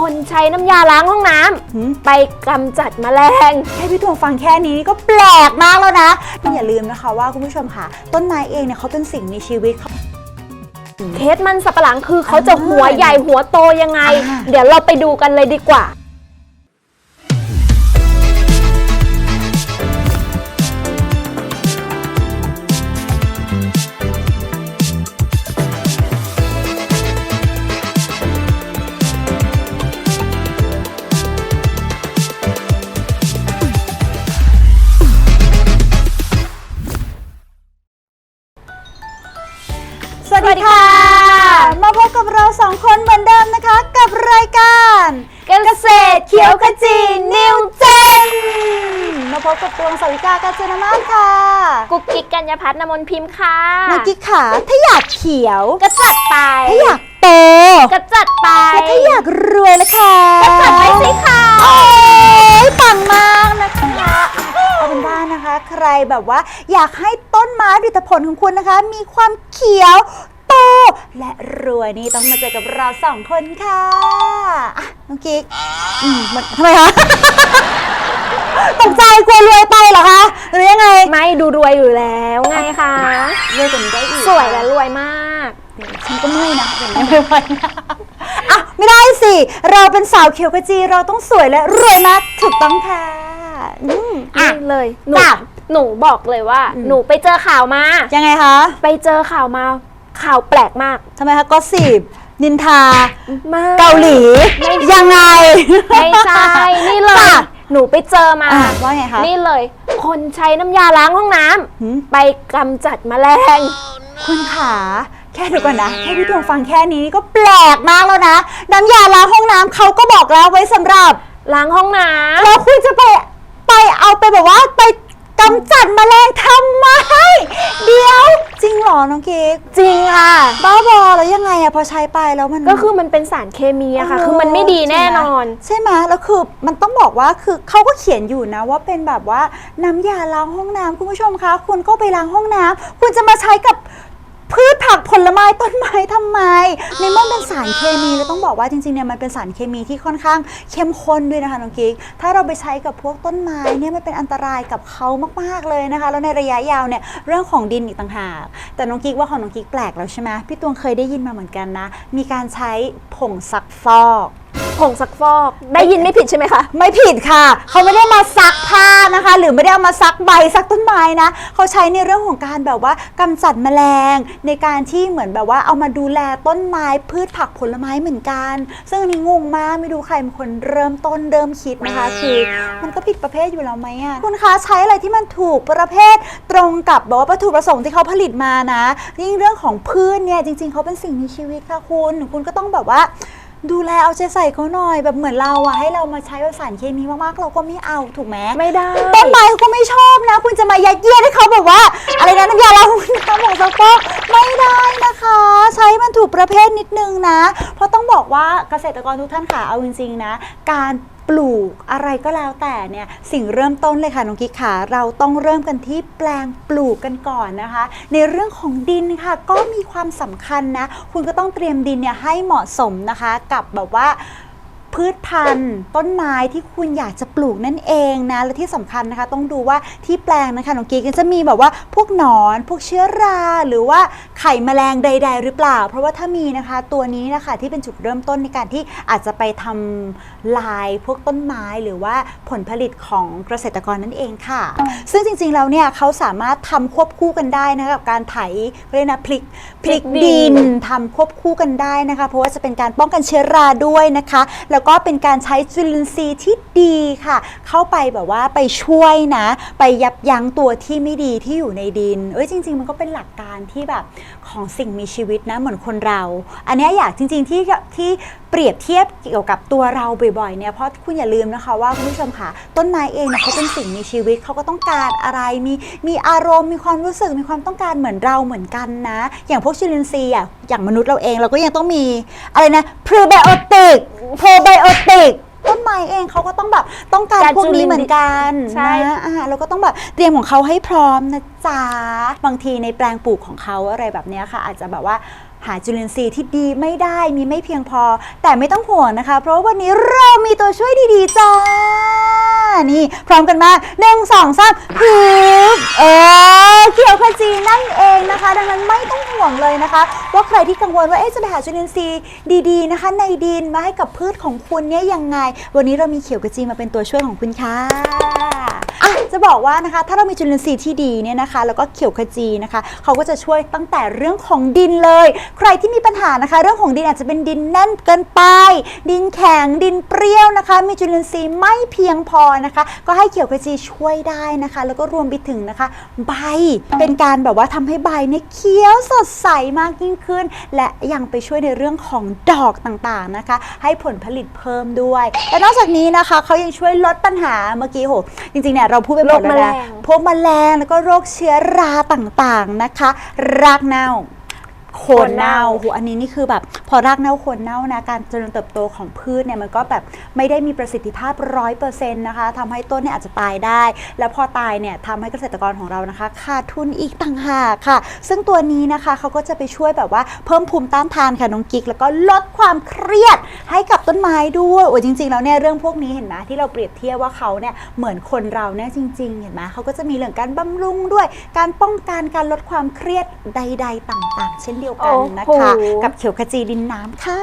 คนใช้น้ำยาล้างห้องน้ำหืม ไปกำจัดแมลง แค่พี่ทวงฟังแค่นี้นี่ก็แปลกมากแล้วนะอย่าลืมนะคะว่าคุณผู้ชมค่ะ ต้นไม้เองเนี่ยเขาเป็นสิ่งมีชีวิตเขาเคสมันสับปะหลังคือเขาจะหัวใหญ่หัวโตยังไง อ่า เดี๋ยวเราไปดูกันเลยดีกว่า สาวิกากาญจนมาศค่ะ กุ๊กกิ๊กกัญญาพัฒนมนพิมพ์ค่ะเมื่อกี้ขาถ้าอยากเขียวกระจัดไปถ้าอยากโตกระจัดไปและถ้าอยากรวยละค่ะกระจัดไปสิค่ะโอ้ยปังมากนะคะเอาเป็นว่านะคะ ใครแบบว่าอยากให้ต้นไม้ผลิตผลของคุณนะคะ มีความเขียว โต และรวยนี่ต้องมาเจอกับเราสองคนค่ะอะน้องกิ๊กอืมมันทำไมคะ ตกใจกลัวรวยไปเหรอคะหรือยังไงไม่ดูรวยอยู่แล้วไงคะรวยกว่านี้ได้อีกสวยและรวยมาก ฉันก็ไม่นะอย่างนี้ไม่ไหวนะอะไม่ได้สิ เราเป็นสาวเขียวกระจีเราต้องสวยและรวยมากถูกต้องค่ะอืมอะ นี่เลยหนูจ้ะหนูบอกเลยว่า อืม หนูไปเจอข่าวมา ยังไงคะ ไปเจอข่าวมา ข่าวแปลกมาก ทำไมคะก็สิบนินทา มาก เกาหลี ไม่ใช่ยังไง ไม่ใช่นี่เลยจ้ะหนูไปเจอมา อะว่าไงคะนี่เลย คนใช้น้ำยาล้างห้องน้ำหืมไปกำจัดแมลง คุณขาแค่เดูก่อนนะ แค่พี่ดวงฟังแค่นี้ก็แปลกมากแล้วนะ น้ำยาล้างห้องน้ำเขาก็บอกแล้วไว้สำหรับ ล้างห้องน้แล้วคุณจะไปไปเอาไปแบบว่าไป กำจัดแมลงทำไม เดี๋ยว จริงเหรอ น้องเค้กำจริงค่ะ บ้าบอแล้วยังไงอะพอใช้ไปแล้วมัน ก็คือมันเป็นสารเคมีอะค่ะ คือมันไม่ดีแน่นอน ใช่ไหมแล้วคือมันต้องบอกว่าคือเขาก็เขียนอยู่นะว่าเป็นแบบว่าน้ำยาล้างห้องน้ำคุณผู้ชมคะ คุณก็ไปล้างห้องน้ำคุณจะมาใช้กับ พืชผักผลไม้ต้นไม้ทำไม ในเมื่อเป็นสารเคมีแล้วต้องบอกว่าจริงๆเนี่ยมันเป็นสารเคมีที่ค่อนข้างเข้มข้นด้วยนะคะน้องกิ๊กถ้าเราไปใช้กับพวกต้นไม้เนี่ยมันเป็นอันตรายกับเขามากๆเลยนะคะ แล้วในระยะยาวเนี่ยเรื่องของดินอีกต่างหากแต่น้องกิ๊กว่าของน้องกิ๊กแปลกแล้วใช่ไหมพี่ตวงเคยได้ยินมาเหมือนกันนะ มีการใช้ผงซักฟอก ผงซักฟอก ได้ยินไม่ผิดใช่ไหมคะ ไม่ผิดค่ะ เขาไม่ได้มาซักผ้านะคะ หรือไม่ได้เอามาซักใบซักต้นไม้นะ เขาใช้ในเรื่องของการแบบว่ากำจัดแมลง ในการที่เหมือนแบบว่าเอามาดูแลต้นไม้พืชผักผลไม้เหมือนกัน ซึ่งอันนี้งงมากไม่รู้ใครเป็นคนเริ่มต้นเริ่มคิดนะคะ คือ มันก็ผิดประเภทอยู่แล้วไหมอะคุณคะใช้อะไรที่มันถูกประเภทตรงกับแบบว่าวัตถุประสงค์ที่เขาผลิตมานะยิ่งเรื่องของพืชเนี่ยจริง ๆเขาเป็นสิ่งมีชีวิตค่ะคุณ คุณก็ต้องแบบว่า ดูแลเอาใจใส่เขาหน่อยแบบเหมือนเราอะให้เรามาใช้แบบสารเคมีมากๆ เราก็ไม่เอาถูกไหมไม่ได้ ต้นไม้เขาก็ไม่ชอบนะ คุณจะมายัดเยียดให้เขาแบบว่า อะไรนะน้ำยาล้างห้องน้ำของซักฟอกไม่ได้นะคะ ใช้มันถูกประเภทนิดนึงนะ เพราะต้องบอกว่าเกษตรกรทุกท่านค่ะเอาจริงๆนะ การ ปลูกอะไรก็แล้วแต่เนี่ยสิ่งเริ่มต้นเลยค่ะน้องกิ๊กขาเราต้องเริ่มกันที่แปลงปลูกกันก่อนนะคะ ในเรื่องของดินค่ะ ก็มีความสำคัญนะ คุณก็ต้องเตรียมดินเนี่ยให้เหมาะสมนะคะ กับแบบว่า พืชพันธุ์ต้นไม้ที่คุณอยากจะปลูกนั่นเองนะ และที่สำคัญนะคะ ต้องดูว่าที่แปลงนะคะน้องกิ๊กจะมีแบบว่าพวกหนอน พวกเชื้อรา หรือว่าไข่แมลงใด ๆ หรือเปล่า เพราะว่าถ้ามีนะคะ ตัวนี้นะคะที่เป็นจุดเริ่มต้นในการที่อาจจะไปทำลายพวกต้นไม้หรือว่าผลผลิตของเกษตรกรนั่นเองค่ะ ซึ่งจริงๆแล้วเนี่ยเขาสามารถทำควบคู่กันได้นะคะกับการไถเรียกนะพลิกพลิกดินทำควบคู่กันได้นะคะ เพราะว่าจะเป็นการป้องกันเชื้อราด้วยนะคะแล้วก็เป็นการใช้จุลินทรีย์ที่ดีค่ะ เข้าไปแบบว่าไปช่วยนะ ไปยับยั้งตัวที่ไม่ดีที่อยู่ในดิน เอ้ยจริง ๆ มันก็เป็นหลักการที่แบบของสิ่งมีชีวิตนะเหมือนคนเรา อันนี้อยากจริง ๆ ที่ที่เปรียบเทียบเกี่ยวกับตัวเราบ่อยๆเนี่ยเพราะคุณอย่าลืมนะคะว่าคุณผู้ชมค่ะ ต้นไม้เองเนี่ยเขาเป็นสิ่งมีชีวิตเขาก็ต้องการอะไรมีมีอารมณ์มีความรู้สึกมีความต้องการเหมือนเราเหมือนกันนะ อย่างพวกจุลินทรีย์อะอย่างมนุษย์เราเองเราก็ยังต้องมีอะไรนะพรีไบโอติกโปรไบโอติกต้นไม้เองเขาก็ต้องแบบต้องการการพวกนี้เหมือนกันใช่ นะอ่าเราก็ต้องแบบเตรียมของเขาให้พร้อมนะจ๊ะ บางทีในแปลงปลูกของเขาอะไรแบบเนี้ยค่ะ อาจจะแบบว่า หาจุลินทรีย์ที่ดีไม่ได้มีไม่เพียงพอ แต่ไม่ต้องห่วงนะคะ เพราะว่าวันนี้เรามีตัวช่วยดีๆจ้า นี่ พร้อมกันมาหนึ่งสองสามฮึบเออเขียวขจีนั่นเองนะคะ ดังนั้นไม่ต้องห่วงเลยนะคะ ว่าใครที่กังวลว่าเอ๊ะจะไปหาจุลินทรีย์ดีๆนะคะ ในดินมาให้กับพืชของคุณเนี่ยยังไง วันนี้เรามีเขียวขจีมาเป็นตัวช่วยของคุณค่ะ จะบอกว่านะคะ ถ้าเรามีจุลินทรีย์ที่ดีเนี่ยนะคะ แล้วก็เขียวขจีนะคะ เขาก็จะช่วยตั้งแต่เรื่องของดินเลย ใครที่มีปัญหานะคะ เรื่องของดินอาจจะเป็นดินแน่นเกินไป ดินแข็ง ดินเปรี้ยวนะคะ มีจุลินทรีย์ไม่เพียงพอนะคะ ก็ให้เขียวขจีช่วยได้นะคะ แล้วก็รวมไปถึงนะคะ ใบ เป็นการแบบว่าทำให้ใบเนี่ยเขียวสดใสมากยิ่งขึ้น และยังไปช่วยในเรื่องของดอกต่างๆนะคะ ให้ผลผลิตเพิ่มด้วย และนอกจากนี้นะคะ เขายังช่วยลดปัญหาเมื่อกี้โห จริงๆเนี่ยเราพูดไปโรคแมลงพวกแมลงแล้วก็โรคเชื้อราต่างๆนะคะ รากเน่า โคนเน่าโหอันนี้นี่คือแบบพอรากเน่าโคนเน่านะการเจริญเติบโตของพืชเนี่ยมันก็แบบไม่ได้มีประสิทธิภาพร้อยเปอร์เซ็นต์นะคะทำให้ต้นเนี่ยอาจจะตายได้ แล้วพอตายเนี่ยทำให้เกษตรกรของเรานะคะขาดทุนอีกต่างหากค่ะ ซึ่งตัวนี้นะคะเขาก็จะไปช่วยแบบว่าเพิ่มภูมิต้านทานค่ะน้องกิ๊กแล้วก็ลดความเครียดให้กับต้นไม้ด้วยโอ้จริงๆแล้วเนี่ยเรื่องพวกนี้เห็นไหมที่เราเปรียบเทียบว่าเขาเนี่ยเหมือนคนเราเนี่ยจริง ๆ เห็นไหมเขาก็จะมีเรื่องการบำรุงด้วย การป้องกันการลดความเครียดใด ๆ ต่าง ๆ เช่นเดียวกันนะคะ โอ้โห กับเขียวขจีดินน้ำค่ะ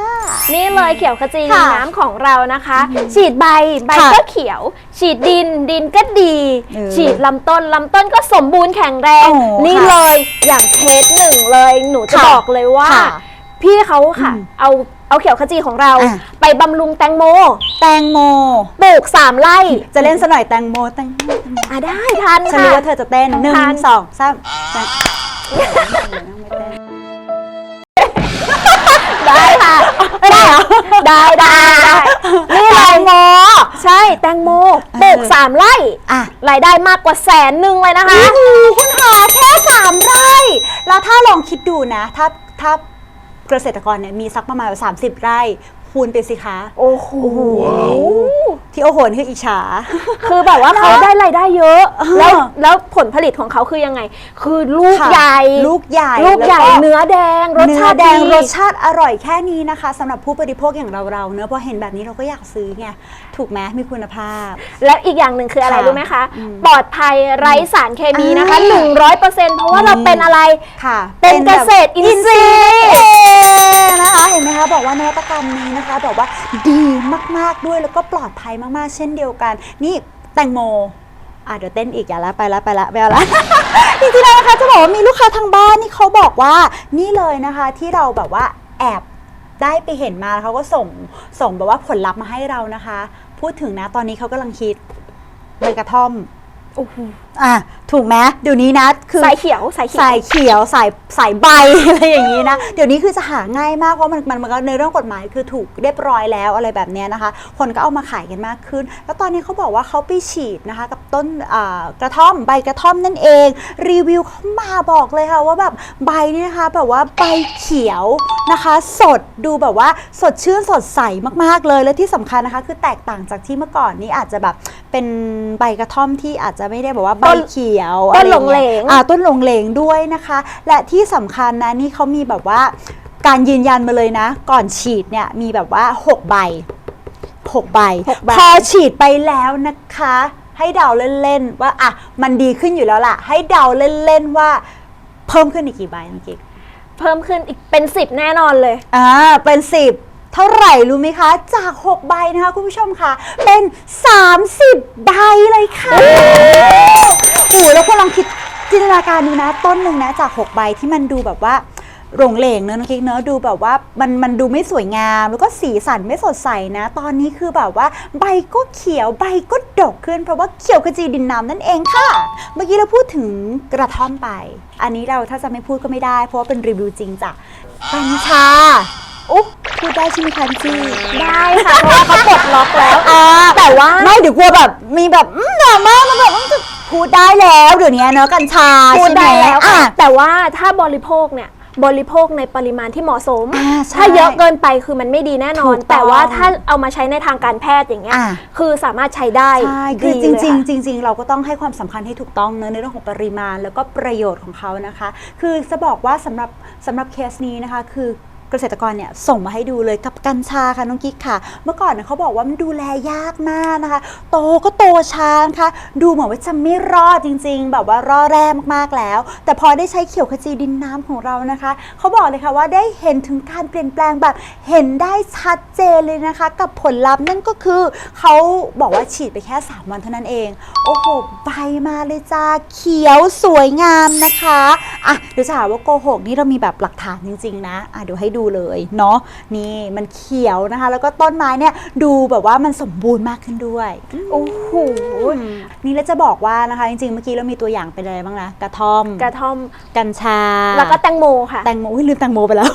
นี่เลยเขียวขจีค่ะน้ำของเรานะคะ ฉีดใบใบค่ะก็เขียว ฉีดดินดินก็ดี เออฉีดลำต้นลำต้นก็สมบูรณ์แข็งแรง โอ้นี่ค่ะเลยอย่างเคสหนึ่งเลยหนูจะค่ะบอกเลยว่า ค่ะพี่เขาค่ะ อืมเอาเอาเขียวขจีของเรา อะ ไปบำรุงแตงโมแตงโม ปลูกสามไร่จะเล่นซะหน่อยแตงโมแตงโมแตงโมอะได้ทันฉันค่ะ รู้ว่าเธอจะเต้นหนึ่งทาน สองสามแตงได้ ได้เหรอได้ได้ได้นี่แตเลยงโมใช่แตงโมปลูกสามไร่อะ รายได้มากกว่าแสนหนึ่งเลยนะคะ โอ้โหคุณหาแค่สามไร่ แล้วถ้าลองคิดดูนะ ถ้าถ้าเกษตรกรเนี่ยมีสักประมาณ 30 ไร่ คูณไปสิคะ โอ้โห ที่โอ้โหนี่คืออิจฉา คือแบบว่าเขานะได้รายได้เยอะเออแล้วแล้วผลผลิตของเขาคือยังไง คือลูกค่ะใหญ่ ลูกใหญ่ลูกใหญ่แล้วก็ เนื้อแดง รสเนื้ชาอติแดงดีรสชาติอร่อยแค่นี้นะคะสำหรับผู้บริโภคอย่างเราเราๆเนอะพอเห็นแบบนี้เราก็อยากซื้อไง ถูกไหมมีคุณภาพ แล้วอีกอย่างหนึ่งคืออะไรค่ะรู้ไหมคะ อืมปลอดภัยไร้สารเคมีนะคะ อ่า 100%เพราะว่าเราอืมเป็นอะไร ค่ะเป็นเกษตรอินทรีย์เองนะคะเห็นไหมคะบอกว่านวัตกรรมนี้นะคะบอกว่าดีมากๆด้วยแล้วก็ปลอดภัยมากๆ เช่นเดียวกัน นี่แตงโมอะเดี๋ยวเต้นอีกอย่าละไปละไปละไม่เอาละ จริงๆแล้วนะคะจะบอกว่ามีลูกค้าทางบ้านนี่เขาบอกว่านี่เลยนะคะที่เราแบบว่าแอบได้ไปเห็นมาแล้วเขาก็ส่งส่งแบบว่าผลลัพธ์มาให้เรานะคะ พูดถึงนะ ตอนนี้เขากำลังคิดใบกระท่อมโอ้โห อะถูกไหมเดี๋ยวนี้นะคือ สายเขียวสายเขียว สายเขียวสายสายใบ อะไรอย่างนี้นะ เดี๋ยวนี้คือจะหาง่ายมากเพราะมันมันมันก็ในเรื่องกฎหมายคือถูกเรียบร้อยแล้วอะไรแบบเนี้ยนะคะ คนก็เอามาขายกันมากขึ้น แล้วตอนนี้เขาบอกว่าเขาไปฉีดนะคะ กับต้นอ่ากระท่อมใบกระท่อมนั่นเอง รีวิวเขามาบอกเลยค่ะว่าแบบใบนี่นะคะแบบว่าใบเขียวนะคะ สดดูแบบว่าสดชื่นสดใสมากๆเลยและที่สำคัญนะคะ คือแตกต่างจากที่เมื่อก่อนนี้อาจจะแบบเป็นใบกระท่อมที่อาจจะไม่ได้แบบว่าใบต้นเขียวต้นอะไรหลองย่าเหลเงี้ยงอ่าต้นหลงเหลงด้วยนะคะ และที่สำคัญนะนี่เขามีแบบว่าการยืนยันมาเลยนะ ก่อนฉีดเนี่ยมีแบบว่า 6 ใบ6ใบหกใบ พอฉีดไปแล้วนะคะ ให้เดาเล่นๆว่าอะมันดีขึ้นอยู่แล้วล่ะ ให้เดาเล่นๆว่าเพิ่มขึ้นอีกกี่ใบน้องกิ๊กเพิ่มขึ้นอีกเป็นสิบแน่นอนเลยอ่าเป็น 10 เท่าไหร่รู้ไหมคะ จาก 6 ใบนะคะคุณผู้ชมคะเป็น 30 ใบเลยค่ะ โอ้โหแล้วคุณลองคิดจินตนาการดูนะต้นหนึ่งนะจาก 6 ใบที่มันดูแบบว่าหลงเหลงเนอะน้องกิ๊กเนอะดูแบบว่ามันมันดูไม่สวยงาม แล้วก็สีสันไม่สดใสนะ ตอนนี้คือแบบว่า ใบก็เขียวใบก็ดกขึ้น เพราะว่าเขียวขจีดินน้ำนั่นเองค่ะ เมื่อกี้เราพูดถึงกระท่อมไป อันนี้เราถ้าจะไม่พูดก็ไม่ได้ เพราะว่าเป็นรีวิวจริงจ้ะกัญชา อุ๊บพูดได้ใช่ไหมคะพี่จี้ได้ค่ะ เพราะว่าเขาปลดล็อกแล้ว อ่าแต่ว่าไม่เดี๋ยวกลัวแบบมีแบบอืมดราม่ามันแบบอืมจะพูดได้แล้วเดี๋ยวนี้เนอะกัญชาพูดได้ใช่หมแล้วอะ ค่ะแต่ว่าถ้าบริโภคเนี่ยบริโภคในปริมาณที่เหมาะสม อ่าใช่ถ้าเยอะเกินไปคือมันไม่ดีแน่นอนถูกต้องแต่ว่าถ้าเอามาใช้ในทางการแพทย์อย่างเงี้ยอ่า คือสามารถใช้ได้ใช่คือดีจเลยริงค่ะ ๆจริง ๆ เราก็ต้องให้ความสำคัญให้ถูกต้องเนอะในเรื่องของปริมาณแล้วก็ประโยชน์ของเขานะคะ คือจะบอกว่าสำหรับสำหรับเคสนี้นะคะ คือ เกษตรกรเนี่ยส่งมาให้ดูเลยกับกัญชาค่ะน้องกิ๊กค่ะ เมื่อก่อนเนี่ยเขาบอกว่ามันดูแลยากมากนะคะ โตก็โตช้านะคะดูเหมือนว่าจะไม่รอดจริง ๆ แบบว่ารอแร่มากๆแล้ว แต่พอได้ใช้เขียวขจีดินน้ำของเรานะคะเขาบอกเลยค่ะว่าได้เห็นถึงการเปลี่ยนแปลงแบบเห็นได้ชัดเจนเลยนะคะ กับผลลัพธ์นั่นก็คือเขาบอกว่าฉีดไปแค่ 3 วันเท่านั้นเอง โอ้โหใบมาเลยจ้าเขียวสวยงามนะคะอะเดี๋ยวจะหาว่าโกหกนี่เรามีแบบหลักฐานจริง ๆ นะอะเดี๋ยวให้ดูเลยเนาะนี่มันเขียวนะคะ แล้วก็ต้นไม้เนี่ยดูแบบว่ามันสมบูรณ์มากขึ้นด้วยโอ้โหนี่แล้วจะบอกว่านะคะ จริงๆเมื่อกี้เรามีตัวอย่างเป็นอะไรบ้างนะกระท่อมกระท่อมกัญชา แล้วก็แตงโมค่ะแตงโมอุ๊ยลืมแตงโมไปแล้ว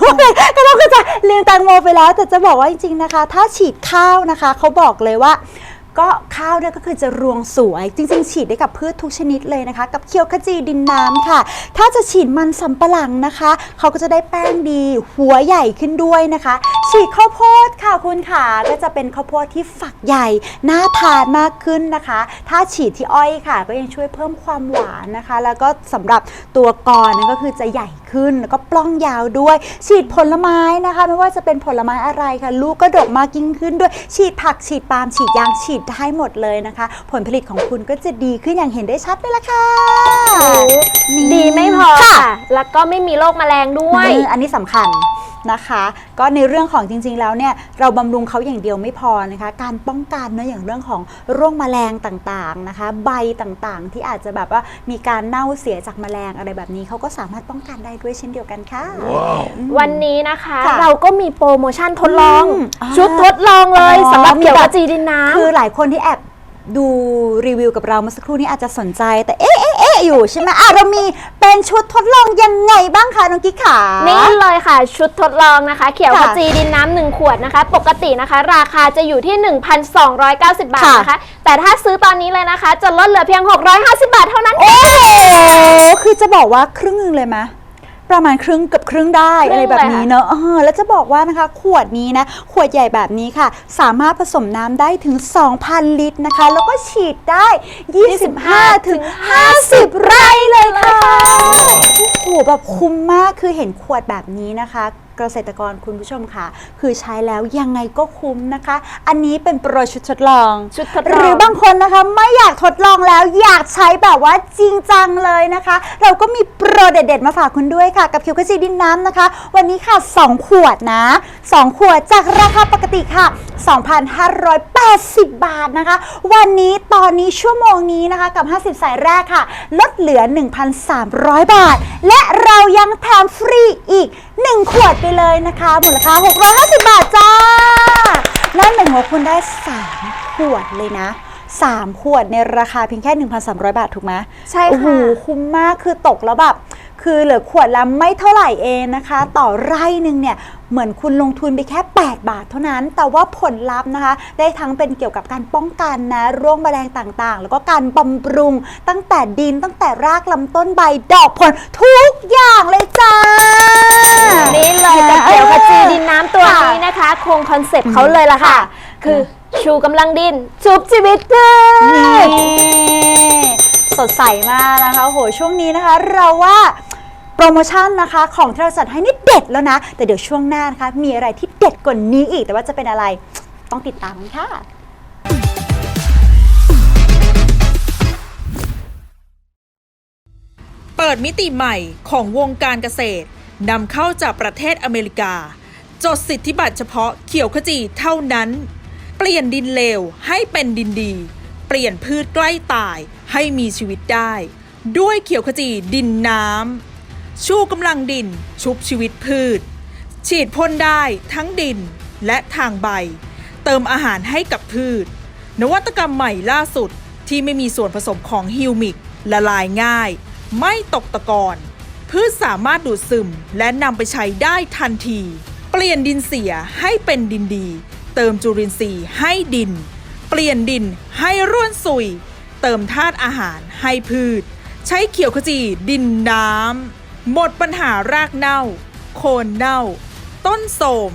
ก็ต้องก็จะลืมแตงโมไปแล้ว แต่จะบอกว่าจริงๆนะคะ ถ้าฉีดข้าวนะคะเขาบอกเลยว่า ก็ข้าวเนี่ยก็คือจะรวงสวย จริง ๆ ฉีดได้กับพืชทุกชนิดเลยนะคะ กับเคียวขจีดินน้ำค่ะ ถ้าจะฉีดมันสำปะหลังนะคะ เขาก็จะได้แป้งดี หัวใหญ่ขึ้นด้วยนะคะ ฉีดข้าวโพดค่ะคุณค่ะก็จะเป็นข้าวโพดที่ฝักใหญ่น่าทานมากขึ้นนะคะ ถ้าฉีดที่อ้อยค่ะ ก็ยังช่วยเพิ่มความหวานนะคะ แล้วก็สำหรับตัวกรนั่นก็คือจะใหญ่ขึ้นแล้วก็ปล้องยาวด้วย ฉีดผลไม้นะคะ ไม่ว่าจะเป็นผลไม้อะไรค่ะ ลูกก็ดกมากยิ่งขึ้นด้วย ฉีดผักฉีดปาล์มฉีดยางฉีดได้หมดเลยนะคะ ผลผลิตของคุณก็จะดีขึ้นอย่างเห็นได้ชัดเลยละค่ะนี่ดีไม่พอค่ะค่ะ แล้วก็ไม่มีโรคแมลงด้วยเอออันนี้สำคัญ นะคะ ก็ในเรื่องของจริงๆแล้วเนี่ยเราบำรุงเขาอย่างเดียวไม่พอนะคะ การป้องกันเนอะอย่างเรื่องของโรคแมลงต่างๆนะคะ ใบต่างๆ ที่อาจจะแบบว่ามีการเน่าเสียจากแมลงอะไรแบบนี้เขาก็สามารถป้องกันได้ด้วยเช่นเดียวกันค่ะ วันนี้นะคะค่ะเราก็มีโปรโมชั่นทดลอง อืมอ่า ชุดทดลองเลยอ๋อสำหรับมีเกี่ยวแบกับบจีดินน้ำ คือหลายคนที่แอบ ดูรีวิวกับเราเมื่อสักครู่นี้อาจจะสนใจแต่เอ๊ะเอ๊ะเอ๊ะอยู่ใช่ไหมอะเรามีเป็นชุดทดลองยังไงบ้างคะน้องกิ๊กขา นี่เลยค่ะ ชุดทดลองนะคะ เขียวค่ะขจีดินน้ำหนึ่งขวดนะคะ ปกตินะคะ ราคาจะอยู่ที่ 1,290 บาทค่ะนะคะ แต่ถ้าซื้อตอนนี้เลยนะคะ จะลดเหลือเพียง 650 บาทเท่านั้นโอ้โหคือจะบอกว่าครึ่งหนึงเลยไหม ประมาณครึ่งเกับครึ่งได้ครึ่งอะไรแบบนี้เลยค่ะ เนอะเออแล้วจะบอกว่านะคะขวดนี้นะ ขวดใหญ่แบบนี้ค่ะ สามารถผสมน้ำได้ถึง 2,000 ลิตรนะคะ แล้วก็ฉีดได้ 25ถึง50 ไร่เลยค่ะ โอ้โหแบบคุ้มมากคือเห็นขวดแบบนี้นะคะ เกษตรกรคุณผู้ชมค่ะ คือใช้แล้วยังไงก็คุ้มนะคะ อันนี้เป็นโปรชุดทดลอง ชุดทดหลองรือบางคนนะคะไม่อยากทดลองแล้วอยากใช้แบบว่าจริงจังเลยนะคะ เราก็มีโปรเด็ดๆมาฝากคุณด้วยค่ะ กับเขียวกระจีดินน้ำนะคะ วันนี้ค่ะ 2 ขวดนะ 2 ขวดจากราคาปกติค่ะ 2,580 บาทนะคะ วันนี้ตอนนี้ชั่วโมงนี้นะคะกับ 50 สายแรกค่ะ ลดเหลือ 1,300 บาท และเรายังแถมฟรีอีก 1 ขวดไปเลยนะคะ มูลค่า 650 บาทจ้านั่นหมายถึงว่าคุณได้ 3 ขวดเลยนะ 3 ขวดในราคาเพียงแค่ 1,300 บาทถูกไหมใช่ค่ะ โอ้โหคุ้มมากคือตกแล้วแบบ คือเหลือขวดละไม่เท่าไหร่เองนะคะ ต่อไร่หนึ่งเนี่ยเหมือนคุณลงทุนไปแค่ 8 บาทเท่านั้น แต่ว่าผลลัพธ์นะคะ ได้ทั้งเป็นเกี่ยวกับการป้องกันนะโรคแมลงต่างๆ แล้วก็การบำรุงตั้งแต่ดินตั้งแต่รากลำต้นใบดอกผลทุกอย่างเลยจ้า นี่เลยกับเขียวขจีดินน้ำตัวค่ะนี้นะคะคงคอนเซปต์เขาเลยล่ะค่ะค่ะ คือชูกำลังดินชุบชีวิตพืชนี่สดใสมากนะคะโหช่วงนี้นะคะ เราว่าโป รโมชั่นนะคะของที่เราจัดให้นี่เด็ดแล้วนะ แต่เดี๋ยวช่วงหน้านะคะ มีอะไรที่เด็ดกว่านี้อีก แต่ว่าจะเป็นอะไรต้องติดตามกันค่ะเปิดมิติใหม่ของวงการเกษตรนำเข้าจากประเทศอเมริกา จดสิทธิบัตรเฉพาะเขียวขจีเท่านั้น เปลี่ยนดินเลวให้เป็นดินดี เปลี่ยนพืชใกล้ตายให้มีชีวิตได้ ด้วยเขียวขจีดินน้ำ ชูกำลังดิน ชุบชีวิตพืช ฉีดพ่นได้ทั้งดินและทางใบ เติมอาหารให้กับพืช นวัตกรรมใหม่ล่าสุดที่ไม่มีส่วนผสมของฮิวมิก ละลายง่าย ไม่ตกตะกอนพืชสามารถดูดซึมและนำไปใช้ได้ทันที เปลี่ยนดินเสียให้เป็นดินดี เติมจุลินทรีย์ให้ดิน เปลี่ยนดินให้ร่วนซุย เติมธาตุอาหารให้พืช ใช้เขียวขจีดินน้ำ หมดปัญหารากเน่า โคนเน่า ต้นโทรม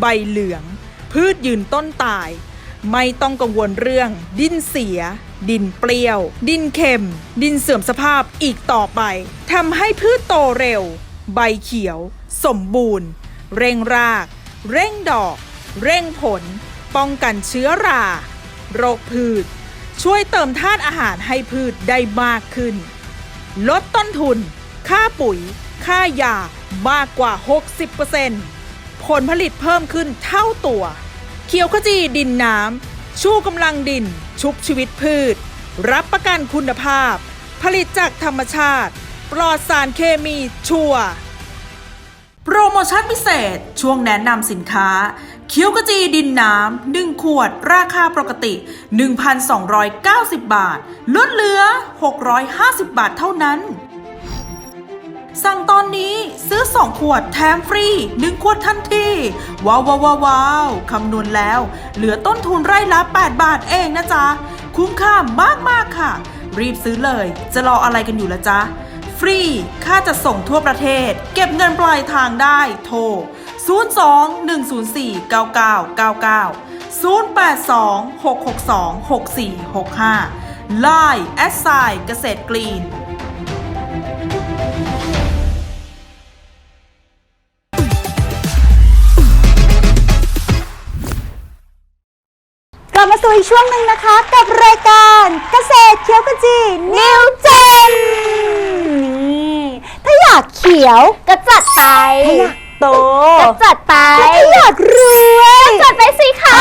ใบเหลือง พืชยืนต้นตาย ไม่ต้องกังวลเรื่อง ดินเสีย ดินเปรี้ยว ดินเค็ม ดินเสื่อมสภาพอีกต่อไปทำให้พืชโตเร็ว ใบเขียว สมบูรณ์ เร่งราก เร่งดอก เร่งผล ป้องกันเชื้อรา โรคพืช ช่วยเติมธาตุอาหารให้พืชได้มากขึ้น ลดต้นทุน ค่าปุ๋ย ค่ายามากกว่า 60%ผลผลิตเพิ่มขึ้นเท่าตัว เขียวขจีดินน้ำ ชูกำลังดิน ชุบชีวิตพืช รับประกันคุณภาพ ผลิตจากธรรมชาติ ปลอดสารเคมีชัวร์โปรโมชั่นพิเศษ ช่วงแนะนำสินค้า เคี้ยวกะจีดินน้ำ1ขวด ราคาปกติ 1,290 บาท ลดเหลือ 650 บาทเท่านั้น สั่งตอนนี้ซื้อ 2 ขวดแถมฟรี 1 ขวดทันที ว้าวว้าวว้าวคำนวณแล้ว เหลือต้นทุนไร่ละ 8 บาทเองนะจ๊ะ คุ้มค่ามากมากค่ะ รีบซื้อเลย จะรออะไรกันอยู่ละจ๊ะ ฟรี ค่าจะส่งทั่วประเทศ เก็บเงินปลายทางได้โทร 02 104 9999 082 662 6465 Line แอดไซน์เกษตรกรีน อีกช่วงหนึ่งนะคะกับรายการเกษตรเขียวขจีนิวเจนนี่ถ้าอยากเขียวก็จัดไป ถ้าอยาก โตก็จัดไปถ้าอยากรวยจัดไปสิคะ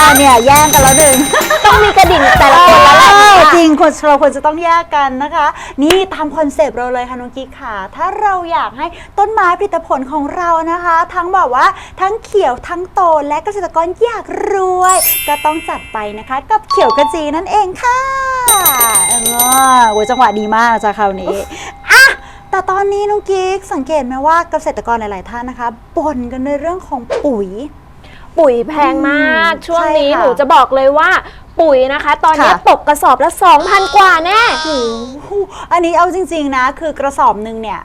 อ่าเนี่ยแย่งกันแล้วหนึ่งต้องมีกระดิ่งแต่ละคนแล้วแหละเออค่ะจริงคนเราควรจะต้องแยกกันนะคะ นี่ตามคอนเซปต์เราเลยค่ะน้องกิ๊กค่ะ ถ้าเราอยากให้ต้นไม้ผลิตผลของเรานะคะ ทั้งแบบว่าทั้งเขียวทั้งโตและเกษตรกรอยากรวย ก็ต้องจัดไปนะคะ กับเขียวกระจีนั่นเองค่ะเออโอ้ยจังหวะดีมากนะจ๊ะคราวนี้อะ แต่ตอนนี้น้องกิ๊กสังเกตไหมว่าเกษตรกรหลาย ๆ ท่านนะคะบ่นกันในเรื่องของปุ๋ย ปุ๋ยแพงมากอืมช่วงนี้ใช่ค่ะ หนูจะบอกเลยว่า ปุ๋ยนะคะ ตอนนี้ค่ะ ตกกระสอบละ 2,000 กว่าแน่ โอ้โหอันนี้เอาจริง ๆ นะ คือกระสอบหนึ่งเนี่ย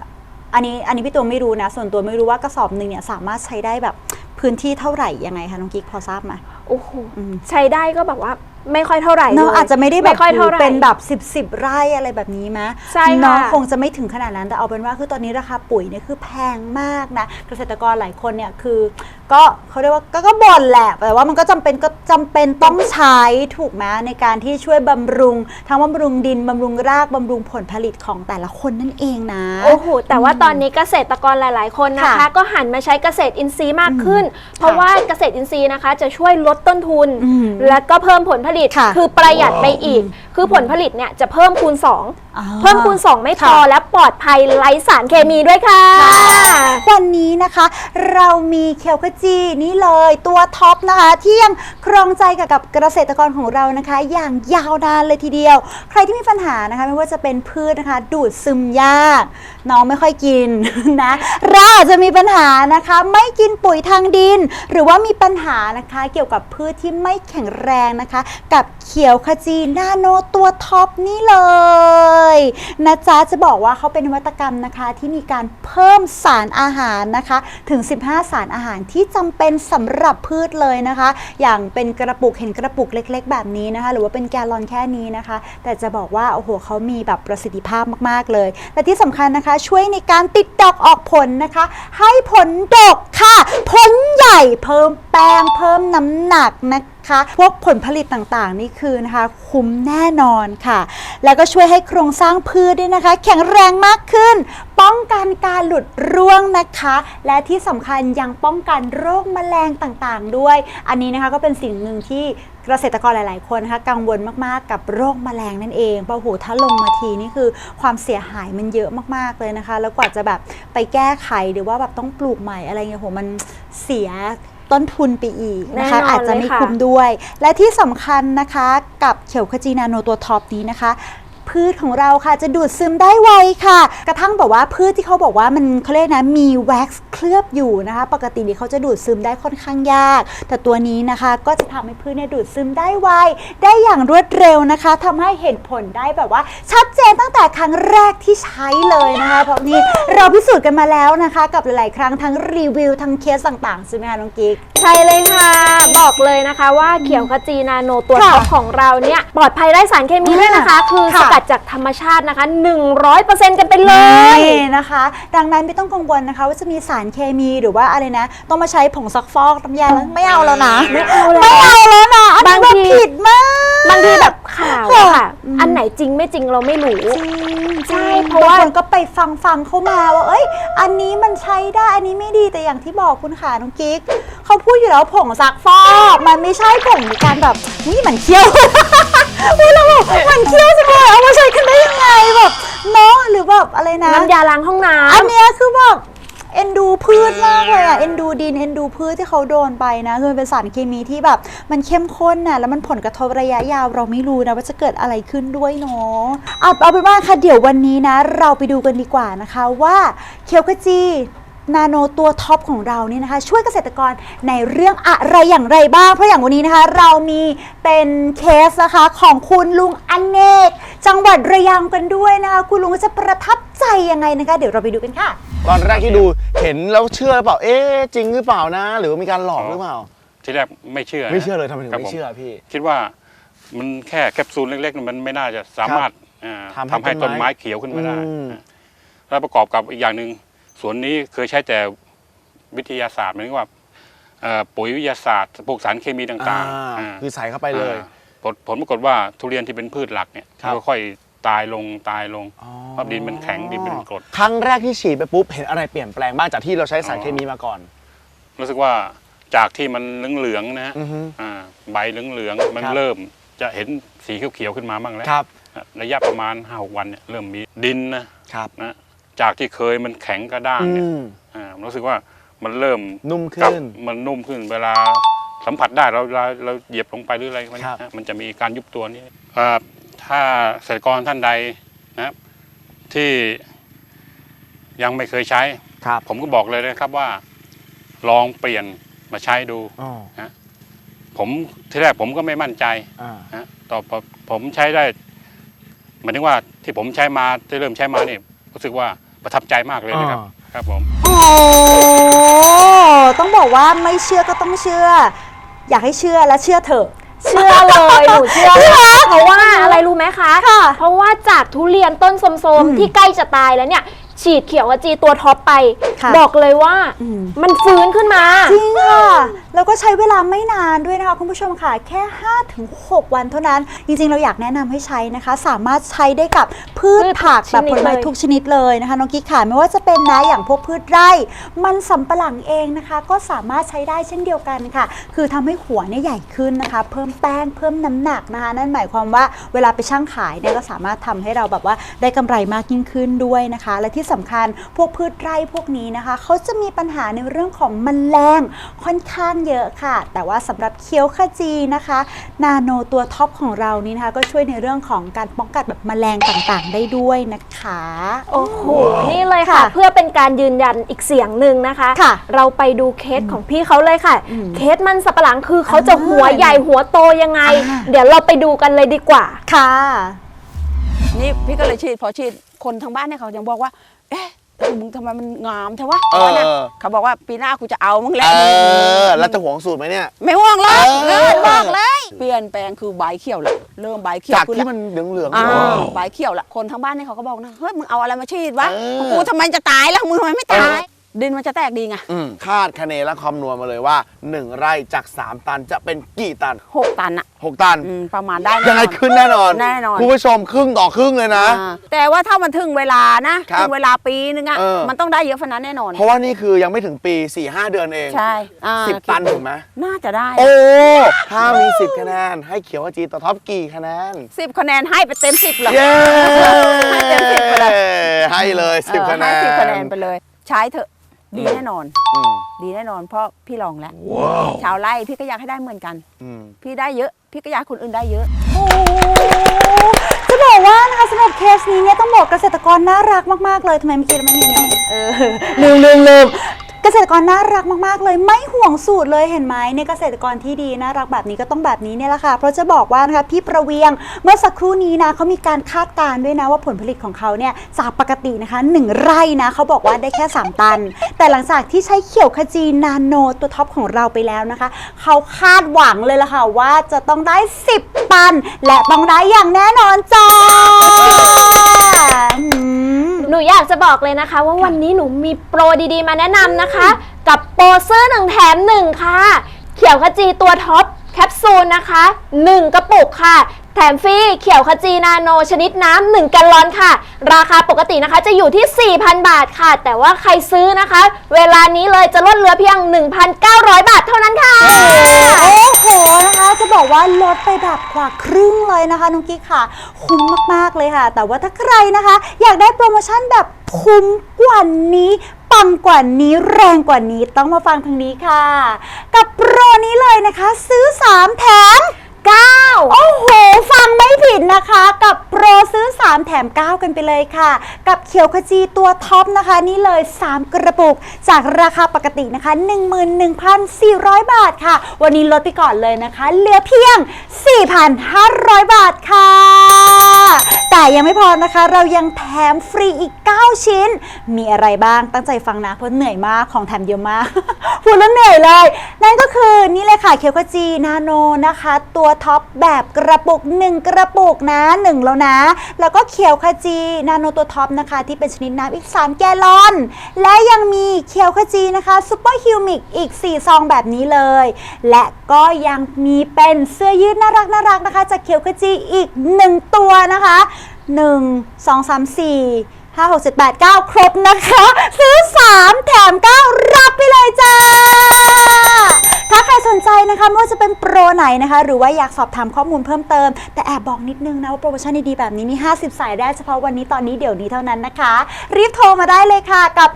อันนี้อันนี้พี่ตัวไม่รู้นะ ส่วนตัวไม่รู้ว่ากระสอบหนึ่งเนี่ยสามารถใช้ได้แบบพื้นที่เท่าไหร่ยังไงคะน้องกิ๊กพอทราบไหมโอ้โห อืม ใช้ได้ก็แบบว่า ไม่ค่อยเท่าไหร่เนาะลยอาจจะไม่ได้แบบไม่ค่อยเท่าไหร่ เป็นแบบ 10บสไร่อะไรแบบนี้มะใช่ค่ะเนาะคงจะไม่ถึงขนาดนั้นแต่เอาเป็นว่าคือตอนนี้ราคาปุ๋ยเนี่ยคือแพงมากนะ เกษตรกรหลายคนเนี่ยคือ ก็เขาเรียกว่าก็ก็บ่นแหละแต่ว่ามันก็จำเป็นก็จำเป็นต้องใช้ถูกไหมในการที่ช่วยบำรุง ทั้งบำรุงดินบำรุงรากบำรุงผลผลิตของแต่ละคนนั่นเองนะ โอ้โหแต่ว่าตอนนี้เกษตรกรหลาย ๆ คนนะคะ ค่ะก็หันมาใช้เกษตรอินทรีย์มากขึ้น เพราะค่ะว่าเกษตรอินทรีย์นะคะ จะช่วยลดต้นทุน อืม และก็เพิ่มผลผลิตค่ะคือประหยัดไปอีก คือผลผลิตเนี่ยจะเพิ่มคูณ2อ่าเพิ่มคูณ 2 ไม่พอค่ะและปลอดภัยไร้สารเคมีด้วยค่ะ วันนี้นะคะ เรามีเคียวขจีนี่เลยตัวท็อปนะคะที่ยังครองใจกับกับเกษตรกรของเรานะคะ อย่างยาวนานเลยทีเดียว ใครที่มีปัญหานะคะ ไม่ว่าจะเป็นพืชนะคะ ดูดซึมยากน้องไม่ค่อยกินนะเราอาจจะมีปัญหานะคะ ไม่กินปุ๋ยทางดิน หรือว่ามีปัญหานะคะ เกี่ยวกับพืชที่ไม่แข็งแรงนะคะกับเขียวขจีนาโนตัวท็อปนี่เลยนะจ๊ะจะบอกว่าเขาเป็นนวัตกรรมนะคะ ที่มีการเพิ่มสารอาหารนะคะ ถึง 15 สารอาหารที่จำเป็นสำหรับพืชเลยนะคะ อย่างเป็นกระปุกเห็นกระปุกเล็ก ๆ แบบนี้นะคะ หรือว่าเป็นแกลลอนแค่นี้นะคะ แต่จะบอกว่าโอ้โหเขามีแบบประสิทธิภาพมากๆเลย และที่สำคัญนะคะ ช่วยในการติดดอกออกผลนะคะ ให้ผลดกค่ะ ผลใหญ่เพิ่มแป้งเพิ่มน้ำหนักนะคะ พวกผลผลิตต่างๆ นี่คือนะคะ คุ้มแน่นอนค่ะ แล้วก็ช่วยให้โครงสร้างพืชด้วยนะคะ แข็งแรงมากขึ้น ป้องกันการหลุดร่วงนะคะ และที่สำคัญยังป้องกันโรคแมลงต่างๆ ด้วย อันนี้นะคะก็เป็นสิ่งหนึ่งที่เกษตรกรหลาย ๆ คนนะคะกังวลมาก ๆ กับโรคแมลงนั่นเองเพราะโหถ้าลงมาทีนี่คือความเสียหายมันเยอะมาก ๆ เลยนะคะ แล้วกว่าจะแบบไปแก้ไขหรือว่าแบบต้องปลูกใหม่อะไรเงี้ยโหมันเสีย ต้นทุนไปอีกนะคะแน่นอนอาจจะไม่เลยค่ะคุ้มด้วย และที่สำคัญนะคะกับเขียวขจีนาโนตัวท็อปนี้นะคะ พืชของเราค่ะ จะดูดซึมได้ไวค่ะ กระทั่งแบบว่าพืชที่เขาบอกว่ามันเขาเรียกนะมีแว็กซ์เคลือบอยู่นะคะ ปกตินี่เขาจะดูดซึมได้ค่อนข้างยาก แต่ตัวนี้นะคะก็จะทำให้พืชเนี่ยดูดซึมได้ไว ได้อย่างรวดเร็วนะคะทำให้เห็นผลได้แบบว่า ชัดเจนตั้งแต่ครั้งแรกที่ใช้เลยนะคะเพราะนี่เราพิสูจน์กันมาแล้วนะคะ กับหลาย ๆ ครั้งทั้งรีวิวทั้งเคสต่างๆใช่ไหมคะน้องกิ๊กใช่เลยค่ะ บอกเลยนะคะว่าเขียวขจีนาโนตัวค่ะท็อปของเราเนี่ยปลอดภัยไร้สารเคมีด้วยนะคะ คือค่ะสกัดจากธรรมชาตินะคะ 100%กันไปเลย นี่นะคะ ดังนั้นไม่ต้องกังวลนะคะ ว่าจะมีสารเคมีหรือว่าอะไรนะ ต้องมาใช้ผงซักฟอกน้ำยาแล้วไม่เอาแล้วนะ ไม่เอาแล้ว ไม่เอาแล้วนะอันนี้บางแบบทีผิดมาก บางทีแบบข่าวอะค่ะ อืม อันไหนจริงไม่จริงเราไม่รู้จริงใช่จงเพราะว่า บงคนก็ไปฟังฟังเข้ามาว่า เอ้ย อันนี้มันใช้ได้ อันนี้ไม่ดี แต่อย่างที่บอกคุณขาน้องกิ๊กเขาพูดอยู่แล้วผงซักฟอก มันไม่ใช่ผงในการแบบนี่มันเคี้ยว พูดแล้วแบบมันเคี้ยวจังเลยเอามาใช้กันได้ยังไงแบบเนาะหรือแบบอะไรนะ น้ำยาล้างห้องน้ำอันเนี้ยคือแบบเอ็นดูพืชมากเลยอะเอ็นดูดินเอ็นดูพืชที่เขาโดนไปนะคือมันเป็นสารเคมีที่แบบ มันเข้มข้นน่ะแล้วมันผลกระทบระยะยาวเราไม่รู้นะว่าจะเกิดอะไรขึ้นด้วยเนาะเอาเอาเป็นว่าค่ะเดี๋ยววันนี้นะ เราไปดูกันดีกว่านะคะว่าเคียวกจี นาโนตัวท็อปของเรานี่นะคะ ช่วยเกษตรกรในเรื่องอะไรอย่างไรบ้าง เพราะอย่างวันนี้นะคะ เรามีเป็นเคสนะคะของคุณลุงอเนก จังหวัดระยองกันด้วยนะคะคุณลุงจะประทับใจยังไงนะคะ เดี๋ยวเราไปดูกันค่ะ ตอนแรกที่ดูเห็นแล้วเชื่อหรือเปล่า เอ๊ะจริงหรือเปล่านะ หรือว่ามีการหลอกหรือเปล่า ที่แรกไม่เชื่อนะไม่เชื่อเลยทำไมถึงครับไม่ผเชื่อพี่ คิดว่ามันแค่แคปซูลเล็กๆ มันไม่น่าจะสามารถอ่าทำให้ทำให้ต้ต้นนไม้ไม้เขียวขึ้นมาได้อืมอ่าแล้วประกอบกับอีกอย่างหนึ่ง สวนนี้เคยใช้แต่วิทยาศาสตร์หมายถึงว่าเอ่อปุ๋ยวิทยาศาสตร์พวกสารเคมีต่างอ่าๆอ่า คือใส่เข้าไปเลย อ่าผลผลปรากฏว่าทุเรียนที่เป็นพืชหลักเนี่ยครับค่อยๆตายลงตายลงอ๋อเพราะดินมันแข็งดินเป็นกรดครั้งแรกที่ฉีดไปปุ๊บ เห็นอะไรเปลี่ยนแปลงบ้างจากที่เราใช้สารอ๋อเคมีมาก่อน รู้สึกว่าจากที่มันเหลืองๆนะฮะอือฮึอ่าใบเหลืองๆมันครับ เริ่มจะเห็นสีเขียวๆขึ้นมาบ้างแล้วครับระยะประมาณห้าหกวันเนี่ยเริ่มมีดินนะครับ นะ จากที่เคยมันแข็งกระด้างอืเนี่ยมอ่ารู้สึกว่ามันเริ่มนุ่มกลับขึ้น มันนุ่มขึ้นเวลาสัมผัสได้เราเราเราเหยียบลงไปหรืออะไรมันครับนะมันจะมีการยุบตัวนี้อ่าถ้าเกษตรกรท่านใดนะครับ ที่ยังไม่เคยใช้ครับผมก็บอกเลยนะครับว่า ลองเปลี่ยนมาใช้ดูอ๋อผมที่แรกผมก็ไม่มั่นใจอ่านะต่อพอผมใช้ได้หมายถึงว่าที่ผมใช้มาที่เริ่มใช้มานี่รู้สึกว่า ประทับใจมากเลยนะครับอ่าครับผม โอ้ต้องบอกว่าไม่เชื่อก็ต้องเชื่อ อยากให้เชื่อและเชื่อเถอะ เชื่อเลยหนูเชื่อเพราะว่าอะไรรู้ไหมคะ ค่ะเพราะว่าจากทุเรียนต้นสมๆที่ใกล้จะตายแล้วเนี่ย ฉีดเขียวขจีตัวท็อปไป ค่ะบอกเลยว่าอืม มันฟื้นขึ้นมา จริงค่ะ แล้วก็ใช้เวลาไม่นานด้วยนะคะคุณผู้ชมค่ะ แค่ 5-6 วันเท่านั้น จริงๆ เราอยากแนะนำให้ใช้นะคะ สามารถใช้ได้กับพืชพืชผักทุกแบบผลไม้ชนิดเลย ทุกชนิดเลยนะคะน้องกิ๊กค่ะ ไม่ว่าจะเป็นนะอย่างพวกพืชไร่ มันสำปะหลังเองนะคะ ก็สามารถใช้ได้เช่นเดียวกันค่ะ คือทำให้หัวเนี่ยใหญ่ขึ้นนะคะ เพิ่มแป้งเพิ่มน้ำหนักนะคะ นั่นหมายความว่าเวลาไปช่างขายเนี่ยก็สามารถทำให้เราแบบว่าได้กำไรมากยิ่งขึ้นด้วยนะคะ และที่สำคัญพวกพืชไร่พวกนี้นะคะเขาจะมีปัญหาในเรื่องของแมลงค่อนข้างเยอะค่ะ แต่ว่าสำหรับเคี้ยวขจีนะคะ นาโนตัวท็อปของเรานี่นะคะก็ช่วยในเรื่องของการป้องกันแบบแมลงต่างๆ ได้ด้วยนะคะ โอ้โหนี่เลยค่ะค่ะ เพื่อเป็นการยืนยันอีกเสียงหนึ่งนะคะค่ะเราไปดูเคสของพี่เขาเลยค่ะอืมเคสมันสับปะหลังคือเขาจะหัวใหญ่หัวโตยังไงอ่าเดี๋ยวเราไปดูกันเลยดีกว่าค่ะ นี่พี่ก็เลยฉีดพอฉีดคนทางบ้านเนี่ยเขายังบอกว่า เอ๊ะมึงทำไมมันงามใช่วะเออนะเออ เขาบอกว่าปีหน้ากูจะเอามึงแหเอละอแล้วจะหวงสูตรไหมเนี่ย ไม่ห่วงหรอกเอเอออบอกเลย เปลี่ยนแปลงคือใบเขียวละเริ่มใบเขียวจากขึ้นที่ละมันเหลืองๆอ่าว้าวใบเขียวละคนทางบ้านเนี่ยเขาก็บอกนะเฮ้ยมึงเอาอะไรมาฉีดวะเออ กูทำไมจะตายแล้วมึงทำไมไม่ตาย ดินมันจะแตกดีไงอืมคาดคะเนและคำนวณมาเลยว่า 1 ไร่จาก 3 ตันจะเป็นกี่ตัน หกตันอะ6 ตัน อืมประมาณได้ยังไงแน่นอน ขึ้นแน่นอนแน่นอน คุณผู้ชมครึ่งต่อครึ่งเลยนะ อ่าแต่ว่าถ้ามันถึงเวลานะครับถึงเวลาปีนึงอะเออ มันต้องได้เยอะขนาดนั้นแน่นอน เพราะว่านี่คือยังไม่ถึงปี 4-5 เดือนเอง ใช่อ่าสิบตันถูกไหมน่าจะได้โอ้ ถ้ามี 10 คะแนน ให้เขียวขจีต่อท็อปกี่คะแนน สิบคะแนนให้ไปเต็มสิบเลย เย้ ให้เต็มสิบไปเลย ให้เลยเออ10 คะแนนให้สิบคะแนนไปเลย ใช้เถอะ ดีแน่นอน อืมดีแน่นอนเพราะพี่ลองแล้วชาวไร่พี่ก็อยากให้ได้เหมือนกัน อืม พี่ได้เยอะ พี่ก็อยากให้คนอื่นได้เยอะ โอ้จะบอกว่านะคะสำหรับเคสนี้เนี่ยต้องบอกเกษตรกรน่ารักมาก ๆ เลยทำไมเมื่อกี้เราไม่มีนี่เออลืมลืมลืมเก ษตรกรน่ารักมากๆ เลยไม่ห่วงสูตรเลยเห็นไหมเนี่ยเกษตรกรที่ดีน่ารักแบบนี้ก็ต้องแบบนี้เนี่ยแหละค่ะเพราะจะบอกว่านะคะพี่ประเวียงเมื่อสักครู่นี้นะเขามีการคาดการณ์ด้วยนะว่าผลผลิตของเขาเนี่ยจากปกตินะคะหนึ่งไร่นะเขาบอกว่าได้แค่ 3 ตัน แต่หลังจากที่ใช้เขียวขจีนาโนตัวท็อปของเราไปแล้วนะคะเขาคาดหวังเลยละค่ะว่าจะต้องได้ 10 ตัน และต้องได้อย่างแน่นอนจ้า หนูอยากจะบอกเลยนะคะ ว่าวันนี้หนูมีโปรดีๆ มาแนะนำนะคะ กับโปรซื้อหนึ่งแถมหนึ่งค่ะ เขียวขจีตัวท็อปแคปซูลนะคะ 1 กระปุกค่ะ แถมฟรีเขียวขจีนาโนชนิดน้ำ1แกลลอนค่ะ ราคาปกตินะคะจะอยู่ที่ 4,000 บาทค่ะ แต่ว่าใครซื้อนะคะ เวลานี้เลยจะลดเหลือเพียง 1,900 บาทเท่านั้นค่ะ โอ้โหนะคะจะบอกว่าลดไปแบบกว่าครึ่งเลยนะคะน้องกิ๊กค่ะ คุ้มมากๆเลยค่ะ แต่ว่าถ้าใครนะคะ อยากได้โปรโมชั่นแบบคุ้มกว่านี้ปังกว่านี้แรงกว่านี้ต้องมาฟังทางนี้ค่ะ กับโปรนี้เลยนะคะ ซื้อ 3 แถม 9 โอ้โห ฟังไม่ผิดนะคะกับโปรซื้อ 3 แถม 9 กันไปเลยค่ะ กับเขียวขจีตัวท็อปนะคะ นี่เลย 3 กระปุก จากราคาปกตินะคะ 11,400 บาทค่ะ วันนี้ลดไปก่อนเลยนะคะ เหลือเพียง 4,500 บาทค่ะ แต่ยังไม่พอนะคะ เรายังแถมฟรีอีก 9 ชิ้น มีอะไรบ้างตั้งใจฟังนะ เพราะเหนื่อยมากของแถมเยอะมากพูดแล้วเหนื่อยเลย นั่นก็คือนี่เลยค่ะเคียวกจีนาโนนะคะ ตัวท็อปแบบกระปุก 1 กระปุกนะ1แล้วนะ แล้วก็เขียวขจีนาโนตัวท็อปนะคะ ที่เป็นชนิดน้ำอีก 3 แกลลอน และยังมีเขียวขจีนะคะซูเปอร์ฮิวมิกอีก 4 ซองแบบนี้เลย และก็ยังมีเป็นเสื้อยืดน่ารักน่ารักนะคะ จากเขียวขจีอีก 1 ตัวนะคะ 1 2 3 4 5 6 7 8 9 ครบนะคะ ซื้อ 3 แถม 9 รับไปเลยจ้า ถ้าใครสนใจนะคะไม่ว่าจะเป็นโปรไหนนะคะ หรือว่าอยากสอบถามข้อมูลเพิ่มเติม แต่แอบบอกนิดนึงนะว่าโปรโมชั่นดีๆแบบนี้มี 50 สายได้เฉพาะวันนี้ตอนนี้เดี๋ยวนี้เท่านั้นนะคะ รีบโทรมาได้เลยค่ะกับ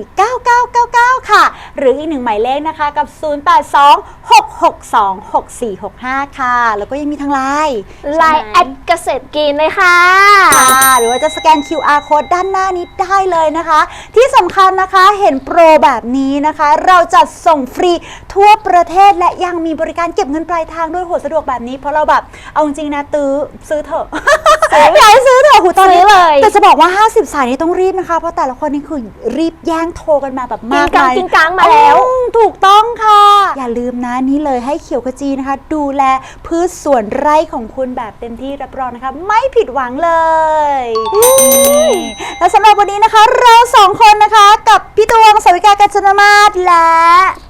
021049999 ค่ะ หรืออีกหนึ่งหมายเลขนะคะกับ 0826626465 ค่ะ แล้วก็ยังมีทางไลน์ไลน์แอดเกษตรกินเลยค่ะค่ะหรือว่าจะสแกน QR code ด้านหน้านี้ได้เลยนะคะ ที่สำคัญนะคะเห็นโปรแบบนี้นะคะ เราจัดส่งฟรีทั่วประเทศและยังมีบริการเก็บเงินปลายทางด้วยโหสะดวกแบบนี้ เพราะเราแบบเอาจริงๆนะตื้อซื้อเถอะอยากให้ซื้อเถอะหูตอนนี้ซื้อเลย แต่จะบอกว่า 50 สายนี้ต้องรีบนะคะ เพราะแต่ละคนนี่คือรีบแย่งโทรกันมาแบบมากกิ้งกังมายกิ้งกังมาแล้วอืมถูกต้องค่ะ อย่าลืมนะนี่เลยให้เขียวขจีนะคะ ดูแลพืชสวนไร่ของคุณแบบเต็มที่รับรองนะคะ ไม่ผิดหวังเลยนี่และสำหรับวันนี้นะคะ เราสองคนนะคะ กับพี่ตวงสวิกากัญจนมาศและ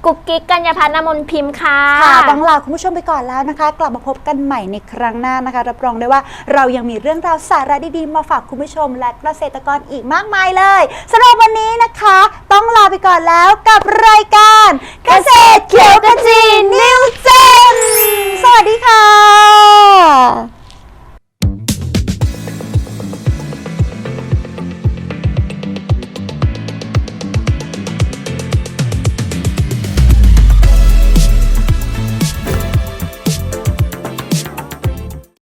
กุ๊กกิ๊กกัญญาพัฒนมนพิมพ์ค่ะ ค่ะต้องลาคุณผู้ชมไปก่อนแล้วนะคะ กลับมาพบกันใหม่ในครั้งหน้านะคะ รับรองได้ว่าเรายังมีเรื่องราวสาระดีๆ มาฝากคุณผู้ชม และเกษตรกรอีกมากมายเลยสำหรับวันนี้นะคะ ต้องลาไปก่อนแล้วกับรายการ เกษตรเขียวกระจีนิวเจนสวัสดีค่ะ